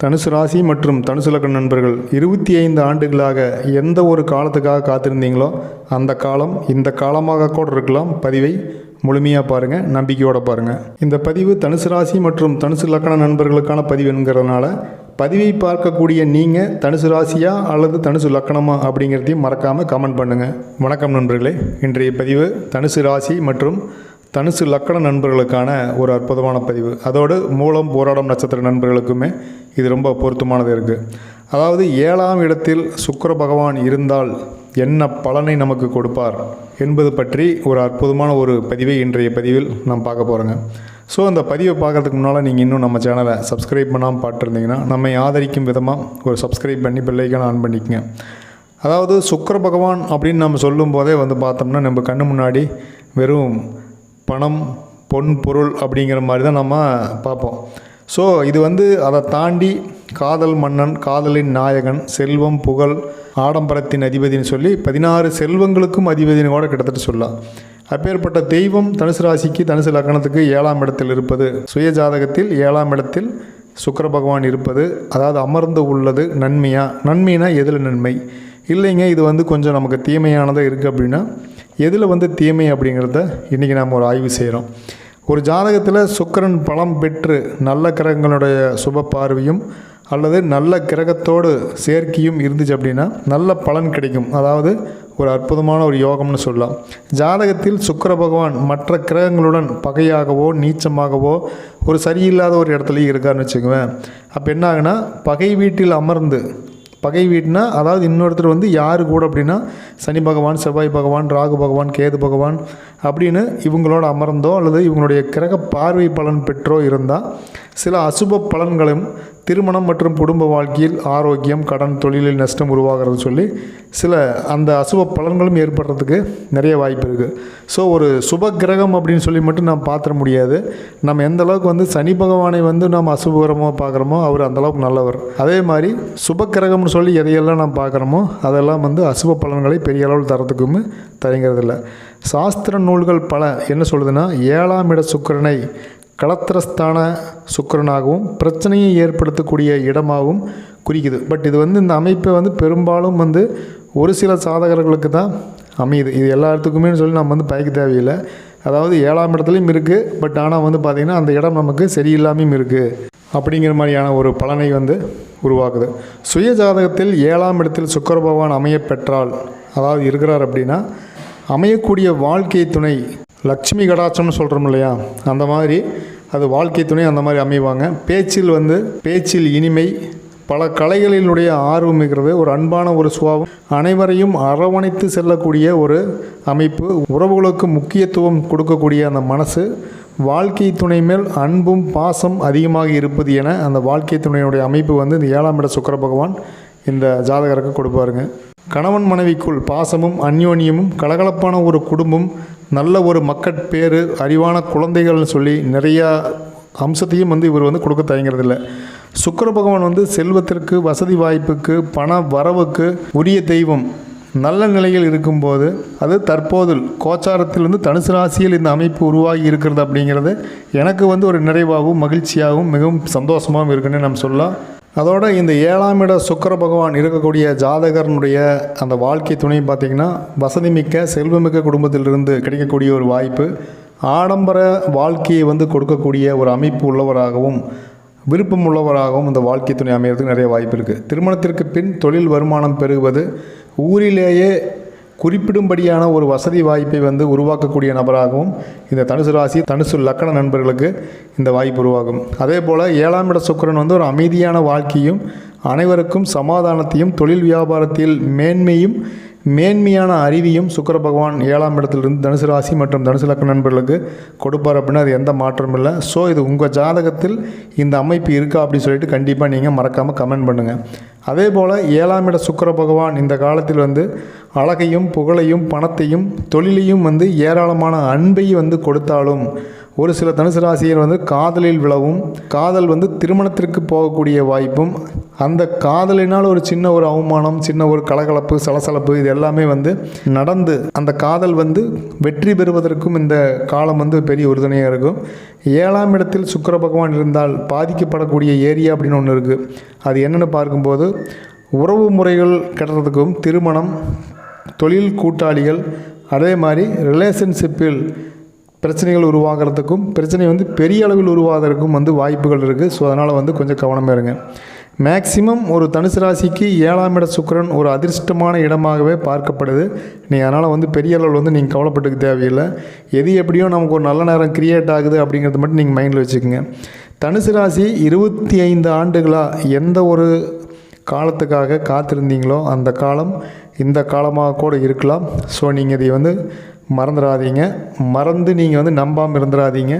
தனுசு ராசி மற்றும் தனுசு லக்ன நண்பர்கள் இருபத்தி ஐந்து ஆண்டுகளாக எந்த ஒரு காலத்துக்காக காத்திருந்தீங்களோ அந்த காலம் இந்த காலமாக கூட இருக்கலாம். பதிவை முழுமையாக பாருங்கள் நம்பிக்கையோடு பாருங்கள் இந்த பதிவு தனுசு ராசி மற்றும் தனுசு லக்ன நண்பர்களுக்கான பதிவு என்கிறதுனால பதிவை பார்க்கக்கூடிய நீங்கள் தனுசு ராசியா அல்லது தனுசு லக்கணமா அப்படிங்கிறதையும் மறக்காமல் கமெண்ட் பண்ணுங்கள் வணக்கம் நண்பர்களே இன்றைய பதிவு தனுசு ராசி மற்றும் தனுசு லக்கண நண்பர்களுக்கான ஒரு அற்புதமான பதிவு. அதோடு மூலம் போராடும் நட்சத்திர நண்பர்களுக்குமே இது ரொம்ப பொருத்தமானது இருக்குது அதாவது ஏழாம் இடத்தில் சுக்கர பகவான் இருந்தால் என்ன பலனை நமக்கு கொடுப்பார் என்பது பற்றி ஒரு அற்புதமான ஒரு பதிவை இன்றைய பதிவில் நாம் பார்க்க போகிறோங்க ஸோ அந்த பதிவை பார்க்கறதுக்கு முன்னால் நீங்கள் இன்னும் நம்ம சேனலை சப்ஸ்கிரைப் பண்ணாமல் பார்த்துருந்தீங்கன்னா நம்மை ஆதரிக்கும் விதமாக ஒரு சப்ஸ்கிரைப் பண்ணி பிள்ளைக்கான ஆன் பண்ணிக்கங்க. அதாவது சுக்கர பகவான் அப்படின்னு நம்ம சொல்லும் போதே வந்து பார்த்தோம்னா நம்ம கண்ணு முன்னாடி வெறும் பணம் பொன் பொருள் அப்படிங்கிற மாதிரி தான் நம்ம பார்ப்போம். ஸோ இது வந்து அதை தாண்டி காதல் மன்னன் காதலின் நாயகன் செல்வம் புகழ் ஆடம்பரத்தின் அதிபதினு சொல்லி பதினாறு செல்வங்களுக்கும் அதிபதினு கூட கிட்டத்தட்ட சொல்லலாம். அப்பேற்பட்ட தெய்வம் தனுசு ராசிக்கு தனுசு லக்கணத்துக்கு ஏழாம் இடத்தில் இருப்பது சுய ஜாதகத்தில் ஏழாம் இடத்தில் சுக்கர பகவான் இருப்பது அதாவது அமர்ந்து உள்ளது நன்மையா? நன்மைனா எதில் நன்மை? இல்லைங்க இது வந்து கொஞ்சம் நமக்கு தீமையானதாக இருக்குது அப்படின்னா எதில் வந்து தீமை அப்படிங்கிறத இன்றைக்கி நாம் ஒரு ஆய்வு செய்கிறோம் ஒரு ஜாதகத்தில் சுக்கிரன் பலம் பெற்று நல்ல கிரகங்களுடைய சுப பார்வையும் அல்லது நல்ல கிரகத்தோடு சேர்க்கையும் இருந்துச்சு அப்படின்னா நல்ல பலன் கிடைக்கும். அதாவது ஒரு அற்புதமான ஒரு யோகம்னு சொல்லலாம். ஜாதகத்தில் சுக்கிர பகவான் மற்ற கிரகங்களுடன் பகையாகவோ நீச்சமாகவோ ஒரு சரியில்லாத ஒரு இடத்துலையும் இருக்காருன்னு வச்சுக்குவேன். அப்போ என்ன ஆகுனா பகை வீட்டில் அமர்ந்து பகை வீடுனா அதாவது இன்னொருத்தர் வந்து யார் கூட அப்படின்னா சனி பகவான் செவ்வாய் பகவான் ராகு பகவான் கேது பகவான் அப்படின்னு இவங்களோட அமர்ந்தோ அல்லது இவங்களுடைய கிரக பார்வை பலன் பெற்றோ இருந்தால் சில அசுப பலன்களும் திருமணம் மற்றும் குடும்ப வாழ்க்கையில் ஆரோக்கியம் கடன் தொழிலில் நஷ்டம் உருவாகிறது சொல்லி சில அந்த அசுப பலன்களும் ஏற்படுறதுக்கு நிறைய வாய்ப்பு இருக்குது ஸோ ஒரு சுப கிரகம் அப்படின்னு சொல்லி மட்டும் நாம் பார்த்துட முடியாது. நம்ம எந்த அளவுக்கு வந்து சனி பகவானை வந்து நாம் அசுபகரமாக பார்க்குறோமோ அவர் அந்தளவுக்கு நல்லவர். அதே மாதிரி சுப கிரகம்னு சொல்லி எதையெல்லாம் நாம் பார்க்குறோமோ அதெல்லாம் வந்து அசுப பலன்களை பெரிய அளவில் தரத்துக்கும் தயங்கிறதில்ல. சாஸ்திர நூல்கள் பல என்ன சொல்லுதுன்னா ஏழாம் இட சுக்கரனை களத்திரஸ்தான சுக்கரனாகவும் பிரச்சனையை ஏற்படுத்தக்கூடிய இடமாகவும் குறிக்குது. பட் இது வந்து இந்த அமைப்பை வந்து பெரும்பாலும் வந்து ஒரு சில சாதகர்களுக்கு தான் அமையுது. இது எல்லா இடத்துக்குமே சொல்லி நம்ம வந்து பயக்க தேவையில்லை. அதாவது ஏழாம் இடத்துலையும் இருக்குது பட் ஆனால் வந்து பார்த்திங்கன்னா அந்த இடம் நமக்கு சரியில்லாமையும் இருக்குது அப்படிங்கிற மாதிரியான ஒரு பலனை வந்து உருவாக்குது. சுய ஜாதகத்தில் ஏழாம் இடத்தில் சுக்கர பகவான் அமைய பெற்றால் அதாவது இருக்கிறார் அப்படின்னா அமையக்கூடிய வாழ்க்கை துணை லக்ஷ்மி கடாட்சம்னு சொல்கிறோம் இல்லையா? அந்த மாதிரி அது வாழ்க்கை துணை அந்த மாதிரி அமைவாங்க. பேச்சில் வந்து பேச்சில் இனிமை பல கலைகளினுடைய ஆர்வம் இருக்கிறது ஒரு அன்பான ஒரு சுபாவம். அனைவரையும் அரவணைத்து செல்லக்கூடிய ஒரு அமைப்பு உறவுகளுக்கு முக்கியத்துவம் கொடுக்கக்கூடிய அந்த மனசு வாழ்க்கை துணை மேல் அன்பும் பாசம் அதிகமாக இருப்பது என அந்த வாழ்க்கை துணையினுடைய அமைப்பு வந்து இந்த ஏழாம் இட சுக்கர பகவான் இந்த ஜாதகருக்கு கொடுப்பாருங்க. கணவன் மனைவிக்குள் பாசமும் அந்யோன்யமும் கலகலப்பான ஒரு குடும்பம் நல்ல ஒரு மக்கட்பேறு அறிவான குழந்தைகள்னு சொல்லி நிறையா அம்சத்தையும் வந்து இவர் வந்து கொடுக்க தயங்குறதில்ல. சுக்கர பகவான் வந்து செல்வத்திற்கு வசதி வாய்ப்புக்கு பண வரவுக்கு உரிய தெய்வம். நல்ல நிலையில் இருக்கும்போது அது தற்போது கோச்சாரத்திலிருந்து தனுசு ராசியில் இந்த அமைப்பு உருவாகி இருக்கிறது அப்படிங்கிறது எனக்கு வந்து ஒரு நிறைவாகவும் மகிழ்ச்சியாகவும் மிகவும் சந்தோஷமாகவும் இருக்குன்னு நம்ம சொல்லலாம். அதோடு இந்த ஏழாம் இட சுக்கர பகவான் இருக்கக்கூடிய ஜாதகர்னுடைய அந்த வாழ்க்கை துணை பார்த்திங்கன்னா வசதிமிக்க செல்வமிக்க குடும்பத்திலிருந்து கிடைக்கக்கூடிய ஒரு வாய்ப்பு ஆடம்பர வாழ்க்கையை வந்து கொடுக்கக்கூடிய ஒரு அமைப்பு உள்ளவராகவும் விருப்பம் உள்ளவராகவும் இந்த வாழ்க்கை துணை அமைகிறதுக்கு நிறைய வாய்ப்பு இருக்குது திருமணத்திற்கு பின் தொழில் வருமானம் பெறுவது ஊரிலேயே குறிப்பிடும்படியான ஒரு வசதி வாய்ப்பை வந்து உருவாக்கக்கூடிய நபராகவும் இந்த தனுசு ராசி தனுசு லக்கண நண்பர்களுக்கு இந்த வாய்ப்பு உருவாகும். அதே போல் ஏழாம் இட சுக்கரன் வந்து ஒரு அமைதியான வாழ்க்கையும் அனைவருக்கும் சமாதானத்தையும் தொழில் வியாபாரத்தில் மேன்மையும் மேன்மையான அறிவியும் சுக்கர பகவான் ஏழாம் இடத்திலிருந்து தனுசு ராசி மற்றும் தனுசு லக்ன நண்பர்களுக்கு கொடுப்பார் அப்படின்னா அது எந்த மாற்றமும் இல்லை. ஸோ இது உங்கள் ஜாதகத்தில் இந்த அமைப்பு இருக்கா அப்படின்னு சொல்லிட்டு கண்டிப்பாக நீங்கள் மறக்காமல் கமெண்ட் பண்ணுங்கள் அதே போல் ஏழாம் இட சுக்கர பகவான் இந்த காலத்தில் வந்து அழகையும் புகழையும் பணத்தையும் தொழிலையும் வந்து ஏராளமான அன்பையும் வந்து கொடுத்தாலும் ஒரு சில தனுசு ராசியர் வந்து காதலில் விழவும் காதல் வந்து திருமணத்திற்கு போகக்கூடிய வாய்ப்பும் அந்த காதலினால் ஒரு சின்ன ஒரு அவமானம் சின்ன ஒரு கலகலப்பு சலசலப்பு இது எல்லாமே வந்து நடந்து அந்த காதல் வந்து வெற்றி பெறுவதற்கும் இந்த காலம் வந்து பெரிய உறுதுணையாக இருக்கும். ஏழாம் இடத்தில் சுக்கிர பகவான் இருந்தால் பாதிக்கப்படக்கூடிய ஏரியா அப்படின்னு ஒன்று இருக்குது அது என்னென்னு பார்க்கும்போது உறவு முறைகள் கட்டுறதுக்கும் திருமணம் தொழில் கூட்டாளிகள் அதே மாதிரி ரிலேஷன்ஷிப்பில் பிரச்சனைகள் உருவாகிறதுக்கும் பிரச்சனை வந்து பெரிய அளவில் உருவாகிறதுக்கும் வந்து வாய்ப்புகள் இருக்குது ஸோ அதனால் வந்து கொஞ்சம் கவனமாக இருங்க. மேக்சிமம் ஒரு தனுசு ராசிக்கு ஏழாம் இட சுக்கிரன் ஒரு அதிர்ஷ்டமான இடமாகவே பார்க்கப்படுது. நீ அதனால் வந்து பெரிய அளவில் வந்து நீங்கள் கவலைப்பட்டுக்க தேவையில்லை. எது எப்படியோ நமக்கு ஒரு நல்ல நேரம் கிரியேட் ஆகுது அப்படிங்கிறத மட்டும் நீங்கள் மைண்டில் வச்சுக்கோங்க. தனுசு ராசி இருபத்தி ஐந்து ஆண்டுகளாக எந்த ஒரு காலத்துக்காக காத்திருந்தீங்களோ அந்த காலம் இந்த காலமாக கூட இருக்கலாம். ஸோ நீங்கள் இதை வந்து மறந்துடாதீங்க. மறந்து நீங்கள் வந்து நம்பாமல் இருந்துடாதீங்க.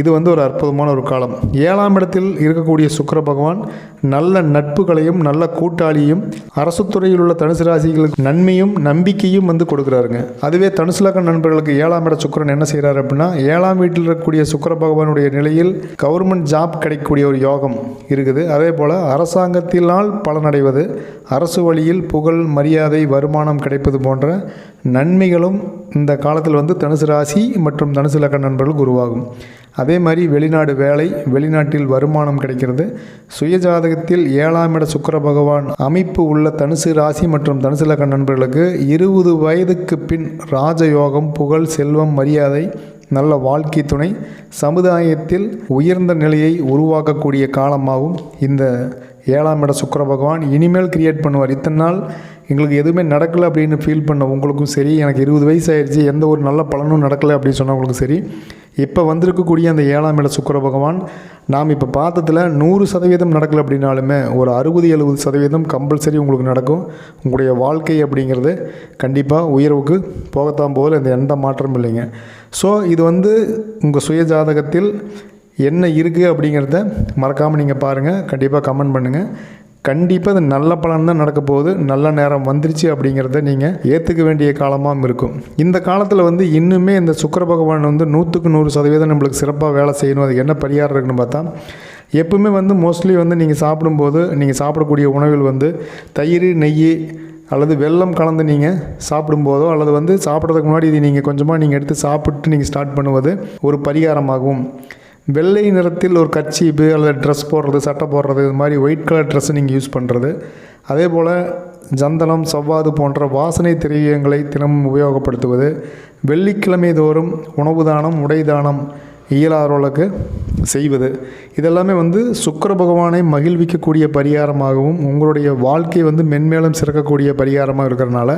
இது வந்து ஒரு அற்புதமான ஒரு காலம். ஏழாம் இடத்தில் இருக்கக்கூடிய சுக்கர பகவான் நல்ல நட்புகளையும் நல்ல கூட்டாளியும் அரசு துறையில் உள்ள தனுசு ராசிகளுக்கு நன்மையும் நம்பிக்கையும் வந்து கொடுக்குறாருங்க. அதுவே தனுசு லக்க நண்பர்களுக்கு ஏழாம் இட சுக்கிரன் என்ன செய்கிறாரு அப்படின்னா ஏழாம் வீட்டில் இருக்கக்கூடிய சுக்கர பகவானுடைய நிலையில் கவர்மெண்ட் ஜாப் கிடைக்கக்கூடிய ஒரு யோகம் இருக்குது. அதே போல் அரசாங்கத்தினால் பலனடைவது அரசு வழியில் புகழ் மரியாதை வருமானம் கிடைப்பது போன்ற நன்மைகளும் இந்த காலத்தில் வந்து தனுசு ராசி மற்றும் தனுசு லக்க நண்பர்களுக்கு உருவாகும். அதே மாதிரி வெளிநாடு வேலை வெளிநாட்டில் வருமானம் கிடைக்கிறது. சுயஜாதகத்தில் ஏழாம் இட சுக்கிர பகவான் அமைப்பு உள்ள தனுசு ராசி மற்றும் தனுசு லக்க நண்பர்களுக்கு இருபது வயதுக்கு பின் ராஜயோகம் புகழ் செல்வம் மரியாதை நல்ல வாழ்க்கை துணை சமுதாயத்தில் உயர்ந்த நிலையை உருவாக்கக்கூடிய காலமாகவும் இந்த ஏழாம் இட சுக்கிர பகவான் இனிமேல் கிரியேட் பண்ணுவார். இத்தனை நாள் எங்களுக்கு எதுவுமே நடக்கலை அப்படின்னு ஃபீல் பண்ண உங்களுக்கும் சரி எனக்கு இருபது வயசு ஆயிடுச்சு எந்த ஒரு நல்ல பலனும் நடக்கலை அப்படின்னு சொன்னவங்களுக்கும் சரி. இப்போ வந்திருக்கக்கூடிய அந்த ஏழாம் இட சுக்கர பகவான் நாம் இப்போ பார்த்ததில் நூறு சதவீதம் நடக்கலை அப்படின்னாலுமே ஒரு அறுபது எழுபது சதவீதம் கம்பல்சரி உங்களுக்கு நடக்கும். உங்களுடைய வாழ்க்கை அப்படிங்கிறது கண்டிப்பாக உயர்வுக்கு போகத்தான் போதில் இந்த எந்த மாற்றமும் இல்லைங்க. ஸோ இது வந்து உங்கள் சுய ஜாதகத்தில் என்ன இருக்குது அப்படிங்கிறத மறக்காமல் நீங்கள் பாருங்கள் கண்டிப்பாக கமெண்ட் பண்ணுங்கள் கண்டிப்பாக அது நல்ல பலன் தான் நடக்க போகுது. நல்ல நேரம் வந்துருச்சு அப்படிங்கிறத நீங்கள் ஏற்றுக்க வேண்டிய காலமாகவும் இருக்கும். இந்த காலத்தில் வந்து இன்னுமே இந்த சுக்கர பகவான் வந்து நூற்றுக்கு நூறு சதவீதம் நம்மளுக்கு சிறப்பாக வேலை செய்யணும். அதுக்கு என்ன பரிகாரம் இருக்குன்னு பார்த்தா எப்பவுமே வந்து மோஸ்ட்லி வந்து நீங்கள் சாப்பிடும்போது நீங்கள் சாப்பிடக்கூடிய உணவில் வந்து தயிர் நெய் அல்லது வெல்லம் கலந்து நீங்கள் சாப்பிடும்போதோ அல்லது வந்து சாப்பிட்றதுக்கு முன்னாடி இது நீங்கள் கொஞ்சமாக நீங்கள் எடுத்து சாப்பிட்டு நீங்கள் ஸ்டார்ட் பண்ணுவது ஒரு பரிகாரமாகும் வெள்ளை நிறத்தில் ஒரு கர்ச்சீப்பு அல்லது ட்ரெஸ் போடுறது சட்டை போடுறது இது மாதிரி ஒயிட் கலர் ட்ரெஸ்ஸு நீங்கள் யூஸ் பண்ணுறது அதே போல் ஜந்தனம் சவ்வாது போன்ற வாசனை திரவியங்களை தினமும் உபயோகப்படுத்துவது. வெள்ளிக்கிழமை தோறும் உணவு தானம் உடை தானம் இயலாதவர்களுக்கு செய்வது. இதெல்லாமே வந்து சுக்கர பகவானை மகிழ்விக்கக்கூடிய பரிகாரமாகவும் உங்களுடைய வாழ்க்கை வந்து மென்மேலும் சிறக்கக்கூடிய பரிகாரமாக இருக்கிறனால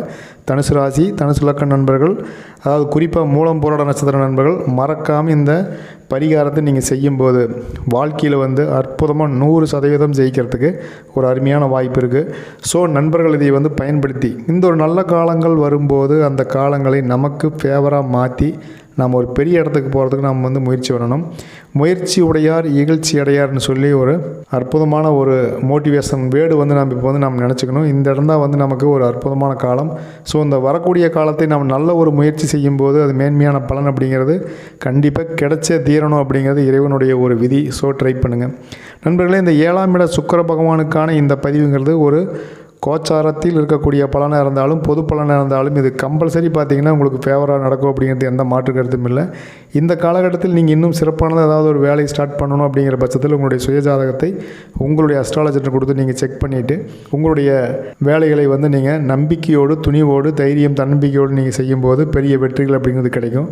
தனுசு ராசி தனுசு லக்க நண்பர்கள் அதாவது குறிப்பாக மூலம் போராட நட்சத்திர நண்பர்கள் மறக்காமல் இந்த பரிகாரத்தை நீங்கள் செய்யும்போது வாழ்க்கையில் வந்து அற்புதமாக நூறு சதவீதம் ஜெயிக்கிறதுக்கு ஒரு அருமையான வாய்ப்பு இருக்குது ஸோ நண்பர்கள் இதை வந்து பயன்படுத்தி இந்த ஒரு நல்ல காலங்கள் வரும்போது அந்த காலங்களை நமக்கு ஃபேவராக மாற்றி நாம் ஒரு பெரிய இடத்துக்கு போகிறதுக்கு நாம் வந்து முயற்சி பண்ணணும். முயற்சி உடையார் இகழ்ச்சி அடையார்னு சொல்லி ஒரு அற்புதமான ஒரு மோட்டிவேஷன் வேர்டு வந்து நம்ம இப்போ வந்து நம்ம நினச்சிக்கணும். இந்த இடம் தான் வந்து நமக்கு ஒரு அற்புதமான காலம். ஸோ இந்த வரக்கூடிய காலத்தை நம்ம நல்ல ஒரு முயற்சி செய்யும்போது அது மேன்மையான பலன் அப்படிங்கிறது கண்டிப்பாக கிடைச்சே தீரணும் அப்படிங்கிறது இறைவனுடைய ஒரு விதி. ஸோ ட்ரை பண்ணுங்கள் நண்பர்களே இந்த ஏழாம் இட சுக்கர பகவானுக்கான இந்த பதிவுங்கிறது ஒரு கோச்சாரத்தில் இருக்கக்கூடிய பலனாக இருந்தாலும் பொது பலனாக இருந்தாலும் இது கம்பல்சரி பார்த்தீங்கன்னா உங்களுக்கு ஃபேவராக நடக்கும் அப்படிங்கிறது எந்த மாற்று கருத்தும் இல்லை. இந்த காலகட்டத்தில் நீங்கள் இன்னும் சிறப்பானது ஏதாவது ஒரு வேலையை ஸ்டார்ட் பண்ணணும் அப்படிங்கிற பட்சத்தில் உங்களுடைய சுயஜாதகத்தை உங்களுடைய அஸ்ட்ராலஜர்கிட்ட கொடுத்து நீங்கள் செக் பண்ணிவிட்டு உங்களுடைய வேலைகளை வந்து நீங்கள் நம்பிக்கையோடு துணிவோடு தைரியம் தன்னம்பிக்கையோடு நீங்கள் செய்யும்போது பெரிய வெற்றிகள் அப்படிங்கிறது கிடைக்கும்.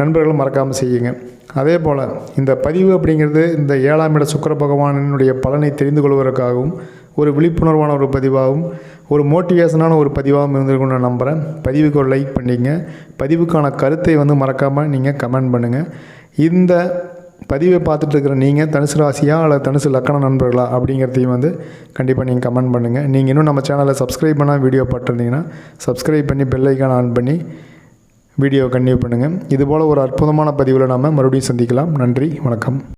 நண்பர்களும் மறக்காமல் செய்யுங்க. அதே போல் இந்த பதிவு அப்படிங்கிறது இந்த ஏழாம் இட சுக்கிர பகவானினுடைய பலனை தெரிந்து கொள்வதற்காகவும் ஒரு விழிப்புணர்வான ஒரு பதிவாகவும் ஒரு மோட்டிவேஷனான ஒரு பதிவாகவும் இருந்திருக்கும்னு நான் நம்புகிறேன் பதிவுக்கு ஒரு லைக் பண்ணிங்க பதிவுக்கான கருத்தை வந்து மறக்காமல் நீங்கள் கமெண்ட் பண்ணுங்கள் இந்த பதிவை பார்த்துட்டு இருக்கிற நீங்கள் தனுசு ராசியா அல்லது தனுசு லக்கண நண்பர்களா அப்படிங்கிறதையும் வந்து கண்டிப்பாக நீங்கள் கமெண்ட் பண்ணுங்கள் நீங்கள் இன்னும் நம்ம சேனலை சப்ஸ்கிரைப் பண்ணால் வீடியோ பார்த்துருந்தீங்கன்னா சப்ஸ்கிரைப் பண்ணி பெல்லைக்கான ஆன் பண்ணி வீடியோ கண்டினியூ பண்ணுங்கள் இதுபோல் ஒரு அற்புதமான பதிவில் நாம் மறுபடியும் சந்திக்கலாம். நன்றி வணக்கம்.